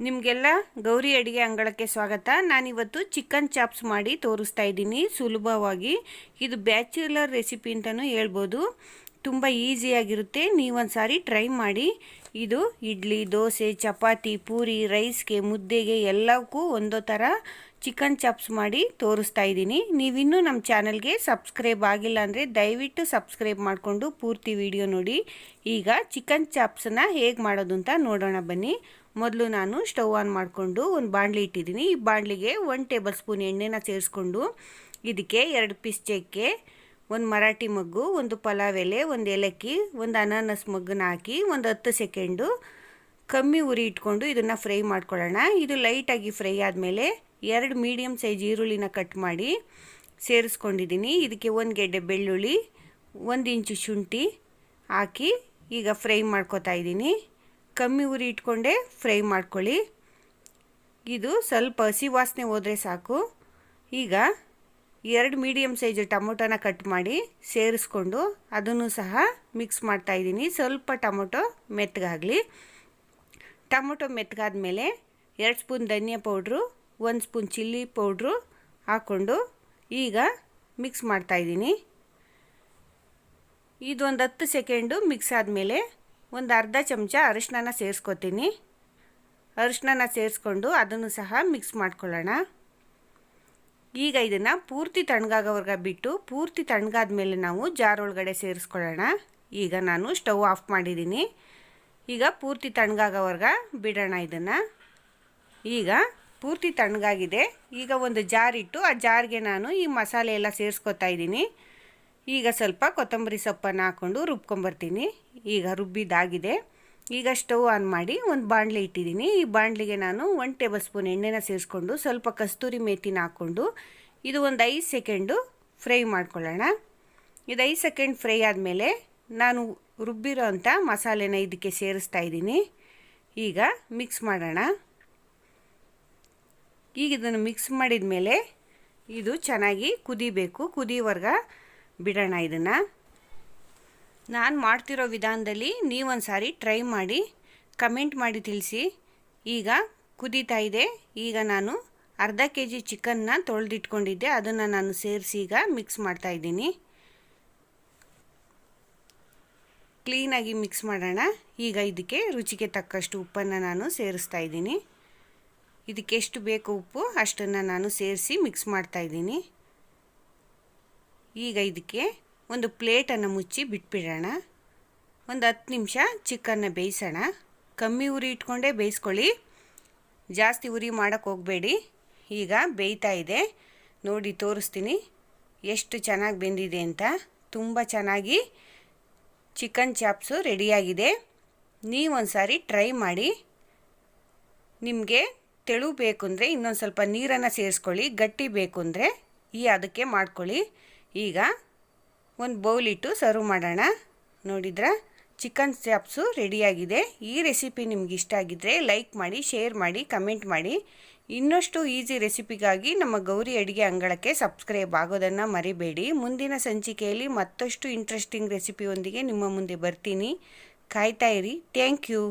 ನಿಮಗೆಲ್ಲ ಗೌರಿ ಅಡುಗೆ ಅಂಗಳಕ್ಕೆ ಸ್ವಾಗತ. ನಾನಿವತ್ತು ಚಿಕನ್ ಚಾಪ್ಸ್ ಮಾಡಿ ತೋರಿಸ್ತಾ ಇದ್ದೀನಿ. ಸುಲಭವಾಗಿ ಇದು ಬ್ಯಾಚುಲರ್ ರೆಸಿಪಿ ಅಂತಲೂ ಹೇಳ್ಬೋದು. ತುಂಬ ಈಸಿಯಾಗಿರುತ್ತೆ ನೀವೊಂದು ಸಾರಿ ಟ್ರೈ ಮಾಡಿ. ಇದು ಇಡ್ಲಿ, ದೋಸೆ, ಚಪಾತಿ, ಪೂರಿ, ರೈಸ್ಗೆ, ಮುದ್ದೆಗೆ ಎಲ್ಲಕ್ಕೂ ಒಂದೋ ಥರ ಚಿಕನ್ ಚಾಪ್ಸ್ ಮಾಡಿ ತೋರಿಸ್ತಾ ಇದ್ದೀನಿ. ನೀವಿನ್ನೂ ನಮ್ಮ ಚಾನಲ್ಗೆ ಸಬ್ಸ್ಕ್ರೈಬ್ ಆಗಿಲ್ಲ ಅಂದರೆ ದಯವಿಟ್ಟು ಸಬ್ಸ್ಕ್ರೈಬ್ ಮಾಡಿಕೊಂಡು ಪೂರ್ತಿ ವಿಡಿಯೋ ನೋಡಿ. ಈಗ ಚಿಕನ್ ಚಾಪ್ಸನ್ನ ಹೇಗೆ ಮಾಡೋದು ಅಂತ ನೋಡೋಣ ಬನ್ನಿ. ಮೊದಲು ನಾನು ಸ್ಟವ್ ಆನ್ ಮಾಡಿಕೊಂಡು ಒಂದು ಬಾಣಲಿ ಇಟ್ಟಿದ್ದೀನಿ. ಈ ಬಾಣಲಿಗೆ ಒಂದು ಟೇಬಲ್ ಸ್ಪೂನ್ ಎಣ್ಣೆನ ಸೇರಿಸ್ಕೊಂಡು ಇದಕ್ಕೆ ಎರಡು ಪೀಸ್ ಚಕ್ಕೆ, ಒಂದು ಮರಾಠಿ ಮಗ್ಗು, ಒಂದು ಪಲಾವ್ ಎಲೆ, ಒಂದು ಏಲಕ್ಕಿ, ಒಂದು ಅನಾನಸ್ ಮಗ್ಗನ್ನ ಹಾಕಿ ಒಂದು ಹತ್ತು ಸೆಕೆಂಡು ಕಮ್ಮಿ ಉರಿ ಇಟ್ಕೊಂಡು ಇದನ್ನು ಫ್ರೈ ಮಾಡ್ಕೊಳ್ಳೋಣ. ಇದು ಲೈಟಾಗಿ ಫ್ರೈ ಆದಮೇಲೆ ಎರಡು ಮೀಡಿಯಮ್ ಸೈಜ್ ಈರುಳ್ಳಿನ ಕಟ್ ಮಾಡಿ ಸೇರಿಸ್ಕೊಂಡಿದ್ದೀನಿ. ಇದಕ್ಕೆ ಒಂದು ಗೆಡ್ಡೆ ಬೆಳ್ಳುಳ್ಳಿ, ಒಂದು ಇಂಚು ಶುಂಠಿ ಹಾಕಿ ಈಗ ಫ್ರೈ ಮಾಡ್ಕೋತಾ ಇದ್ದೀನಿ. ಕಮ್ಮಿ ಉರಿ ಇಟ್ಕೊಂಡೆ ಫ್ರೈ ಮಾಡ್ಕೊಳ್ಳಿ. ಇದು ಸ್ವಲ್ಪ ಹಸಿ ವಾಸನೆ ಹೋದರೆ ಸಾಕು. ಈಗ ಎರಡು ಮೀಡಿಯಮ್ ಸೈಜ್ ಟೊಮೊಟೊನ ಕಟ್ ಮಾಡಿ ಸೇರಿಸ್ಕೊಂಡು ಅದನ್ನು ಸಹ ಮಿಕ್ಸ್ ಮಾಡ್ತಾಯಿದ್ದೀನಿ ಸ್ವಲ್ಪ ಟೊಮೊಟೊ ಮೆತ್ತಗಾಗಲಿ. ಟೊಮೊಟೊ ಮೆತ್ತಗಾದ ಮೇಲೆ ಎರಡು ಸ್ಪೂನ್ ಧನಿಯಾ ಪೌಡ್ರು ಒಂದು ಸ್ಪೂನ್ ಚಿಲ್ಲಿ ಪೌಡ್ರು ಹಾಕ್ಕೊಂಡು ಈಗ ಮಿಕ್ಸ್ ಮಾಡ್ತಾಯಿದ್ದೀನಿ ಇದೊಂದು ಹತ್ತು ಸೆಕೆಂಡು ಮಿಕ್ಸ್ ಆದಮೇಲೆ ಒಂದು ಅರ್ಧ ಚಮಚ ಅರಿಶಿನ ಸೇರಿಸ್ಕೊತೀನಿ. ಅರಿಶಿನ ಸೇರಿಸ್ಕೊಂಡು ಅದನ್ನು ಸಹ ಮಿಕ್ಸ್ ಮಾಡ್ಕೊಳ್ಳೋಣ. ಈಗ ಇದನ್ನು ಪೂರ್ತಿ ತಣ್ಣಗಾಗೋವರೆಗೆ ಬಿಟ್ಟು ಪೂರ್ತಿ ತಣ್ಣಗಾದ ಮೇಲೆ ನಾವು ಜಾರ್ ಒಳಗಡೆ ಸೇರಿಸ್ಕೊಳ್ಳೋಣ. ಈಗ ನಾನು ಸ್ಟವ್ ಆಫ್ ಮಾಡಿದ್ದೀನಿ. ಈಗ ಪೂರ್ತಿ ತಣ್ಣಗಾಗೋವರೆಗೆ ಬಿಡೋಣ ಇದನ್ನು. ಈಗ ಪೂರ್ತಿ ತಣ್ಣಗಾಗಿದೆ. ಈಗ ಒಂದು ಜಾರ್ ಇಟ್ಟು ಆ ಜಾರ್ಗೆ ನಾನು ಈ ಮಸಾಲೆ ಎಲ್ಲ ಸೇರಿಸ್ಕೊತಾ ಇದ್ದೀನಿ. ಈಗ ಸ್ವಲ್ಪ ಕೊತ್ತಂಬರಿ ಸೊಪ್ಪನ್ನು ಹಾಕ್ಕೊಂಡು ರುಬ್ಕೊಂಬರ್ತೀನಿ. ಈಗ ರುಬ್ಬಿದ್ದಾಗಿದೆ. ಈಗ ಸ್ಟವ್ ಆನ್ ಮಾಡಿ ಒಂದು ಬಾಣಲೆ ಇಟ್ಟಿದ್ದೀನಿ. ಈ ಬಾಣಲಿಗೆ ನಾನು ಒನ್ ಟೇಬಲ್ ಸ್ಪೂನ್ ಎಣ್ಣೆನ ಸೇರಿಸ್ಕೊಂಡು ಸ್ವಲ್ಪ ಕಸ್ತೂರಿ ಮೇಥಿನ ಹಾಕ್ಕೊಂಡು ಇದು ಒಂದು ಐದು ಸೆಕೆಂಡು ಫ್ರೈ ಮಾಡ್ಕೊಳ್ಳೋಣ. ಇದು ಐದು ಸೆಕೆಂಡ್ ಫ್ರೈ ಆದಮೇಲೆ ನಾನು ರುಬ್ಬಿರೋ ಅಂಥ ಮಸಾಲೆನ ಇದಕ್ಕೆ ಸೇರಿಸ್ತಾ ಇದ್ದೀನಿ. ಈಗ ಮಿಕ್ಸ್ ಮಾಡೋಣ. ಈಗ ಇದನ್ನು ಮಿಕ್ಸ್ ಮಾಡಿದ ಮೇಲೆ ಇದು ಚೆನ್ನಾಗಿ ಕುದಿಬೇಕು. ಕುದಿವರ್ಗ ಬಿಡೋಣ ಇದನ್ನು. ನಾನು ಮಾಡ್ತಿರೋ ವಿಧಾನದಲ್ಲಿ ನೀವೊಂದು ಸಾರಿ ಟ್ರೈ ಮಾಡಿ ಕಮೆಂಟ್ ಮಾಡಿ ತಿಳಿಸಿ. ಈಗ ಕುದೀತಾ ಇದೆ. ಈಗ ನಾನು ಅರ್ಧ ಕೆ ಜಿ ಚಿಕನ್ನ ತೊಳೆದಿಟ್ಕೊಂಡಿದ್ದೆ. ಅದನ್ನು ನಾನು ಸೇರಿಸಿ ಈಗ ಮಿಕ್ಸ್ ಮಾಡ್ತಾ ಇದ್ದೀನಿ. ಕ್ಲೀನಾಗಿ ಮಿಕ್ಸ್ ಮಾಡೋಣ. ಈಗ ಇದಕ್ಕೆ ರುಚಿಗೆ ತಕ್ಕಷ್ಟು ಉಪ್ಪನ್ನು ನಾನು ಸೇರಿಸ್ತಾ ಇದ್ದೀನಿ. ಇದಕ್ಕೆ ಎಷ್ಟು ಬೇಕು ಉಪ್ಪು, ಅಷ್ಟನ್ನು ನಾನು ಸೇರಿಸಿ ಮಿಕ್ಸ್ ಮಾಡ್ತಾಯಿದ್ದೀನಿ ಈಗ ಇದಕ್ಕೆ ಒಂದು ಪ್ಲೇಟನ್ನು ಮುಚ್ಚಿ ಬಿಟ್ಬಿಡೋಣ. ಒಂದು ಹತ್ತು ನಿಮಿಷ ಚಿಕನ್ನ ಬೇಯಿಸೋಣ. ಕಮ್ಮಿ ಉರಿ ಇಟ್ಕೊಂಡೇ ಬೇಯಿಸ್ಕೊಳ್ಳಿ. ಜಾಸ್ತಿ ಉರಿ ಮಾಡೋಕ್ಕೆ ಹೋಗಬೇಡಿ. ಈಗ ಬೇಯ್ತಾ ಇದೆ. ನೋಡಿ, ತೋರಿಸ್ತೀನಿ. ಎಷ್ಟು ಚೆನ್ನಾಗಿ ಬೆಂದಿದೆ ಅಂತ. ತುಂಬ ಚೆನ್ನಾಗಿ ಚಿಕನ್ ಚಾಪ್ಸು ರೆಡಿಯಾಗಿದೆ ನೀವೊಂದು ಸಾರಿ ಟ್ರೈ ಮಾಡಿ. ನಿಮಗೆ ತೆಳು ಬೇಕು ಅಂದರೆ ಇನ್ನೊಂದು ಸ್ವಲ್ಪ ನೀರನ್ನು ಸೇರಿಸ್ಕೊಳ್ಳಿ, ಗಟ್ಟಿ ಬೇಕು ಅಂದರೆ ಈ ಅದಕ್ಕೆ ಮಾಡ್ಕೊಳ್ಳಿ. ಈಗ ಒಂದು ಬೌಲಿಟ್ಟು ಸರ್ವ್ ಮಾಡೋಣ. ನೋಡಿದ್ರ? ಚಿಕನ್ ಚಾಪ್ಸು ರೆಡಿಯಾಗಿದೆ ಈ ರೆಸಿಪಿ ನಿಮ್ಗೆ ಇಷ್ಟ ಆಗಿದ್ದರೆ ಲೈಕ್ ಮಾಡಿ ಶೇರ್ ಮಾಡಿ ಕಮೆಂಟ್ ಮಾಡಿ. ಇನ್ನಷ್ಟು ಈಸಿ ರೆಸಿಪಿಗಾಗಿ ನಮ್ಮ ಗೌರಿ ಅಡುಗೆ ಅಂಗಳಕ್ಕೆ ಸಬ್ಸ್ಕ್ರೈಬ್ ಆಗೋದನ್ನು ಮರಿಬೇಡಿ. ಮುಂದಿನ ಸಂಚಿಕೆಯಲ್ಲಿ ಮತ್ತಷ್ಟು ಇಂಟ್ರೆಸ್ಟಿಂಗ್ ರೆಸಿಪಿಯೊಂದಿಗೆ ನಿಮ್ಮ ಮುಂದೆ ಬರ್ತೀನಿ. ಕಾಯ್ತಾ ಇರಿ. Thank you